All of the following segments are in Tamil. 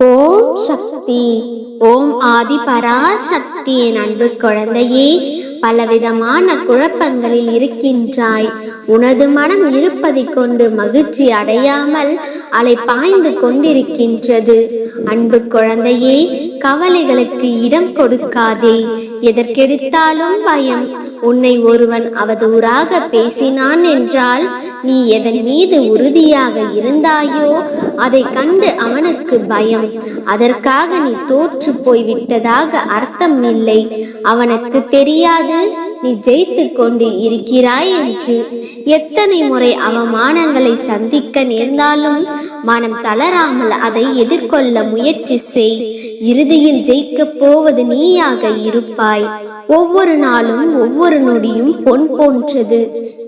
ஓம் சக்தி. ஓம் ஆதி பராசக்தி என் அன்பு குழந்தையே பலவிதமான குழப்பங்களில் இருக்கின்றாய். உனது மனம் இருப்பதை கொண்டு மகிழ்ச்சி அடையாமல் அலை பாய்ந்து கொண்டிருக்கின்றது. அன்பு குழந்தையே கவலைகளுக்கு இடம் கொடுக்காதே. எதற்கெடுத்தாலும் பயம். உன்னை ஒருவன் அவதூறாக பேசினான் என்றால் நீ எதன் மீது உறுதியாக இருந்தாயோ அதை கண்டு அவனுக்கு பயம். அதற்காக நீ தோற்று போய்விட்டதாக அர்த்தம் இல்லை அவனுக்கு தெரியாது நீ ஜெயித்து கொண்டு இருக்கிறாய் என்று. எத்தனை முறை அவமானங்களை சந்திக்க நேர்ந்தாலும் மனம் தளராமல் அதை எதிர்கொள்ள முயற்சி செய். இறுதியில் ஜெயிக்கப் போவது நீயாக இருப்பாய். ஒவ்வொரு நாளும் ஒவ்வொரு நொடியும் பொன் போன்றது.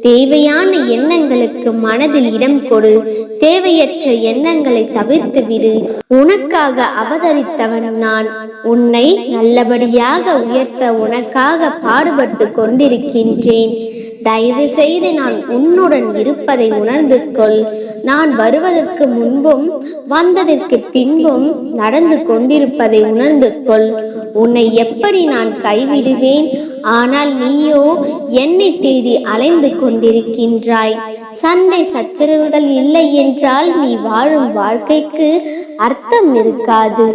தேவையான எண்ணங்களுக்கு மனதில் இடம் கொடு. தேவையற்ற எண்ணங்களை தவிர்த்து விடு. உனக்காக அவதரித்தவன் நான். உன்னை நல்லபடியாக உயர்த்த உனக்காக பாடுபட்டு கொண்டிருக்கின்றேன். தயவு செய்து நான் உன்னுடன் இருப்பதை உணர்ந்து கொள் நான் வருவதற்கு முன்பும் வந்ததற்கு பின்பும் நடந்து கொண்டிருப்பதை உணர்ந்து கொள் உன்னை எப்படி நான் கைவிடுவேன்? ஆனால் நீயோ என்னை தேடி அலைந்து கொண்டிருக்கின்றாய். சண்டை சச்சரவுகள் இல்லை என்றால் நீ வாழும் வாழ்க்கைக்கு அர்த்தம் இருக்காது.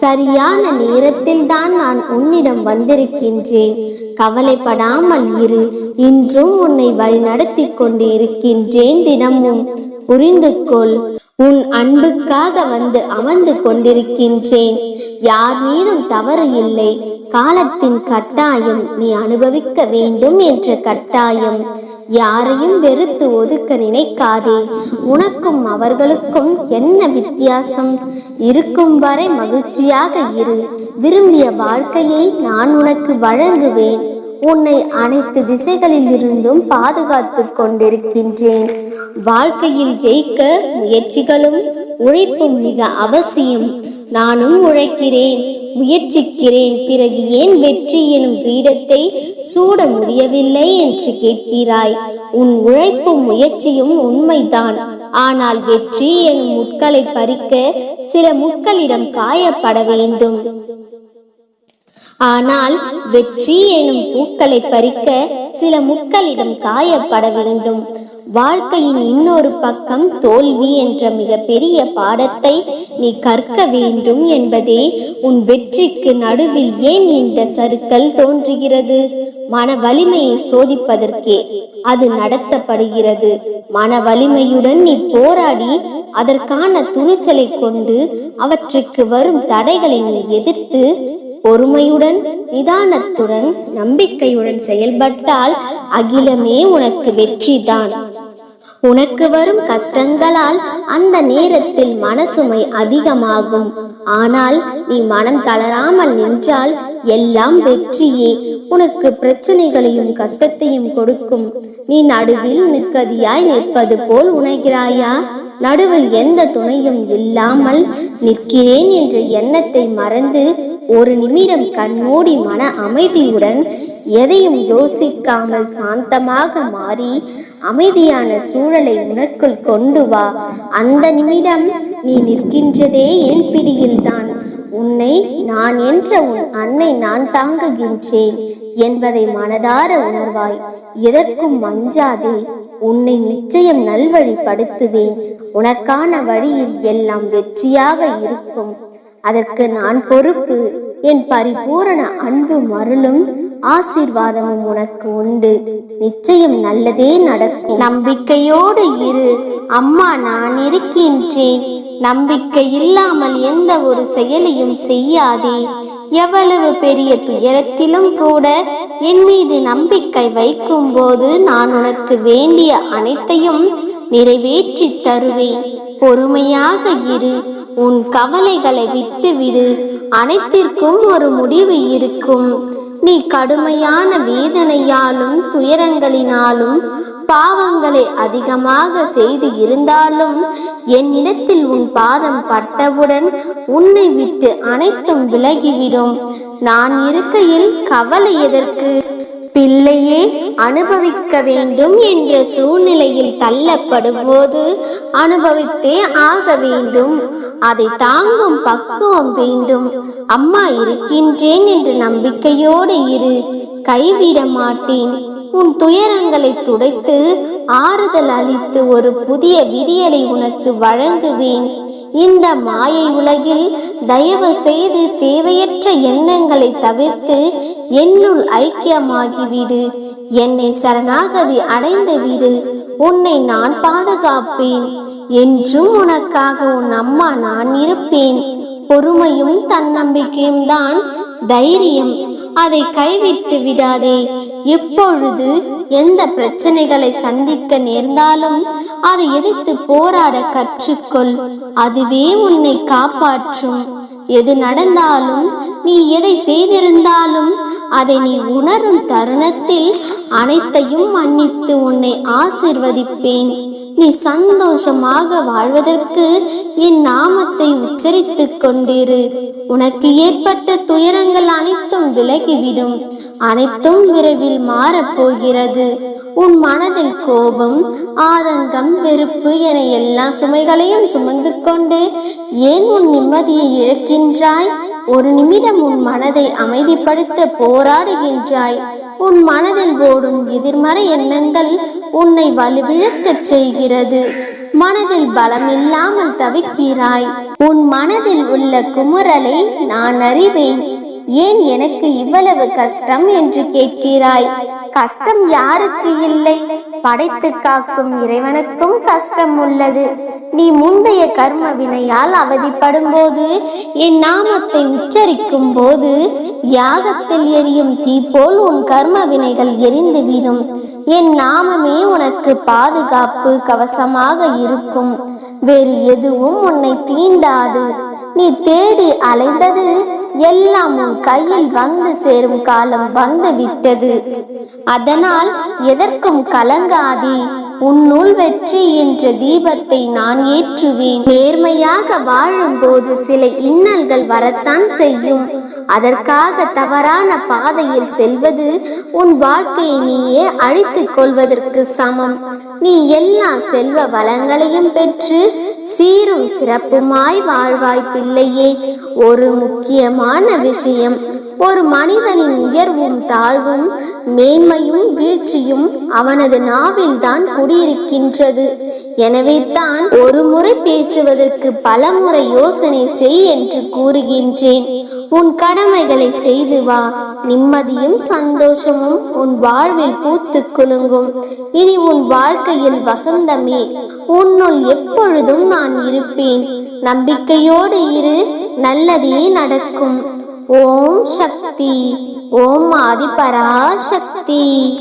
சரியான நேரத்தில் தான் நான் உன்னிடம் வந்திருக்கின்றேன். கவலைப்படாமல் இரு. இன்றும் உன்னை வழிநடத்தி கொண்டு இருக்கின்றேன் தினமும். புரிந்து கொள் உன் அன்புக்காக வந்து அமர்ந்து கொண்டிருக்கின்றேன். யார் மீதும் தவறு இல்லை. காலத்தின் கட்டாயம் நீ அனுபவிக்க வேண்டும் என்ற கட்டாயம். யாரையும் வெறுத்து ஒதுக்க நினைக்காதே. உனக்கும் அவர்களுக்கும் என்ன வித்தியாசம்? இருக்கும் வரை மகிழ்ச்சியாக இரு. விரும்பிய வாழ்க்கையை நான் உனக்கு வழங்குவேன். உன்னை அனைத்து திசைகளில் இருந்தும் பாதுகாத்து கொண்டிருக்கின்றேன். வாழ்க்கையில் ஜெயிக்க முயற்சிகளும் உழைப்பும் மிக அவசியம். நானும் உழைக்கிறேன் முயற்சிக்கிறேன். பிறகு ஏன் வெற்றி எனும் பீடத்தை சூட முடியவில்லை என்று கேட்கிறாய். உன் உழைப்பும் முயற்சியும் உண்மைதான். ஆனால் வெற்றி எனும் முட்களை பறிக்க சில முட்களிடம் காயப்பட வேண்டும். ஆனால் வெற்றி எனும் பூக்களை பறிக்க சில முட்களிடம் காயப்பட வேண்டும். வாழ்க்கையின் இன்னொரு பக்கம் தோல்வி என்ற மிகப்பெரிய பாடத்தை நீ கற்க வேண்டும் என்பதே உன் வெற்றிக்கு நடுவில் ஏன் இந்த சறுக்கல் தோன்றுகிறது? மன வலிமையை சோதிப்பதற்கே அது நடத்தப்படுகிறது. மன வலிமையுடன் நீ போராடி அதற்கான துணிச்சலை கொண்டு அவற்றுக்கு வரும் தடைகளை நீ எதிர்த்து பொறுமையுடன் நிதானத்துடன் நம்பிக்கையுடன் செயல்பட்டால் அகிலமே உனக்கு வெற்றிதான். உனக்கு வரும் கஷ்டங்களால் அந்த நேரத்தில் மனசுமை அதிகமாகும். ஆனால் நீ மனம் தளராமல் நின்றால் எல்லாம் வெற்றியே. உனக்கு பிரச்சனைகளையும் கஷ்டத்தையும் கொடுக்கும். நீ நடுவில் நிற்கதியாய் நிற்பது போல் உணர்கிறாயா? நடுவில் எந்த துணையும் இல்லாமல் நிற்கிறேன் என்ற எண்ணத்தை மறந்து ஒரு நிமிடம் கண்மூடி மன அமைதியுடன் எதையும் யோசிக்காமல் சாந்தமாக மாறி அமைதியான சூழலை உனக்குள் கொண்டு வா. அந்த நிமிடம் நீ நிற்கின்றதே என் பிடியில்தான். உன்னை நான் என்ற உன் அன்னை நான் தாங்குகின்றேன் என்பதை மனதார உணர்வாய். எதற்கும் மஞ்சாதே உன்னை நிச்சயம் நல்வழிப்படுத்துவேன். உனக்கான வழியில் எல்லாம் வெற்றியாக இருக்கும். அதற்கு நான் பொறுப்பு. என் பரிபூரண அன்பு மருளும் ஆசீர்வாதமும் உனக்கு உண்டு. நிச்சயம் நல்லதே நடக்கும். நம்பிக்கையோடு இரு. அம்மா நான் இருக்கின்றேன். நம்பிக்கை இல்லாமல் எந்த ஒரு செயலையும் செய்யாதே. எவ்வளவு பெரிய துயரத்திலும் கூட என் மீது நம்பிக்கை வைக்கும் போது நான் உனக்கு வேண்டிய அனைத்தையும் நிறைவேற்றி தருவேன். பொறுமையாக இரு. உன் கவலைகளை விட்டுவிடு. அனைத்திற்கும் ஒரு முடிவு இருக்கும். நீ கடுமையான வேதனையாலும் துயரங்களினாலும் பாவங்களை அதிகமாக செய்து இருந்தாலும் என்னிடத்தில் உன் பாதம் பட்டவுடன் உன்னை விட்டு அனைத்தும் விலகிவிடும். நான் இருக்கையில் கவலை எதற்கு? பிள்ளையே அனுபவிக்க வேண்டும் என்ற சூழ்நிலையில் தள்ளப்படும்போது அனுபவித்தே ஆக வேண்டும். அதை தாங்கும் பக்குவம் வேண்டும். அம்மா இருக்கின்றேன் என்ற நம்பிக்கையோடு இரு. கைவிட மாட்டேன். உன் துயரங்களை துடைத்து ஆறுதல் அளித்து ஒரு புதிய விடியலை உனக்கு வழங்குவேன். இந்த மாயை உலகில் தயவு செய்து தேவையற்ற எண்ணங்களை தவிர்த்து என்னுள் ஐக்கியமாகிவிடு. என்னை சரணாகதி அடைந்து விடு. உன்னை நான் பாதுகாப்பேன். என்றும் உனக்காக உன் அம்மா நான் இருப்பேன். பொறுமையும் தன்னம்பிக்கையும் தான் தைரியம். அதை கைவிட்டு விடாதே. எப்பொழுது எந்த பிரச்சனைகளை சந்திக்க நேர்ந்தாலும் அதை எதிர்த்து போராட கற்றுக்கொள். அதுவே உன்னை காப்பாற்றும். எது நடந்தாலும் நீ எதை செய்திருந்தாலும் அதை நீ உணரும் தருணத்தில் அனைத்தையும் மன்னித்து உன்னை ஆசிர்வதிப்பேன். நீ சந்தோஷமாக வாழ்வதற்கு என் நாமத்தை உச்சரித்துக் கொண்டிரு. உனக்கு ஏற்பட்ட துயரங்கள் அனைத்தும் விலகிவிடும். அனைத்தும் விரைவில் மாறப்போகிறது. உன் மனதில் கோபம் ஆதங்கம் வெறுப்பு என எல்லா சுமைகளையும் சுமந்து கொண்டு ஏன் உன் நிம்மதியை இழக்கின்றாய்? ஒரு நிமிடம் உன் மனதை அமைதிப்படுத்த போராடுகின்றாய். உன் மனதில் ஓடும் எதிர்மறை எண்ணங்கள் உன்னை வலுவிழக்கச் செய்கிறது. மனதில் பலம் இல்லாமல் தவிக்கிறாய். உன் மனதில் உள்ள குமுறலை நான் அறிவேன். ஏன் எனக்கு இவ்வளவு கஷ்டம் என்று கேட்கிறாய்? கஷ்டம் யாருக்கு இல்லை? படைத்து காக்கும் இறைவனுக்கும் கஷ்டம் உள்ளது. நீ முந்தைய கர்ம வினையால் அவதிப்படும் போது என் நாமத்தை உச்சரிக்கும் போது யாகத்தில் எரியும் தீ போல் உன் கர்ம வினைகள் எரிந்துவிடும் என் நாமமே உனக்கு பாதுகாப்பு கவசமாக இருக்கும். வேறு எதுவும் உன்னை தீண்டாது. நீ தேடி அலைந்தது எல்லாம் உன் கையில் வந்து சேரும் காலம் வந்து விட்டது அதனால் எதற்கும் கலங்காதே. உன்னுள் வெற்றி என்ற தீபத்தை நான் ஏற்றுவேன். நேர்மையாக வாழும்போது சில இன்னல்கள் வரத்தான் செய்யும். அதற்காக தவறான பாதையில் செல்வது உன் வாழ்க்கையை நீயே அழித்துக் கொள்வதற்கு சமம். நீ எல்லா செல்வ வளங்களையும் பெற்று சீரும் சிறப்புமாய் வாழ்வாய் பிள்ளையே ஒரு முக்கியமான விஷயம் ஒரு மனிதனின் உயர்வும் தாழ்வும் மேன்மையும் வீழ்ச்சியும் அவனது நாவில் தான் குடியிருக்கின்றது. எனவே தான் ஒரு முறை பேசுவதற்கு பல முறை யோசனை செய் என்று கூறுகின்றேன். உன் கடமைகளை செய்து வா. நிம்மதியும் சந்தோஷமும் உன் வாழ்வில் பூத்து குலுங்கும். இனி உன் வாழ்க்கையில் வசந்தமே. உன்னுள் எப்பொழுதும் நான் இருப்பேன். நம்பிக்கையோடு இரு. நல்லதே நடக்கும். ஓம் சக்தி. ஓம் ஆதிபரா சக்தி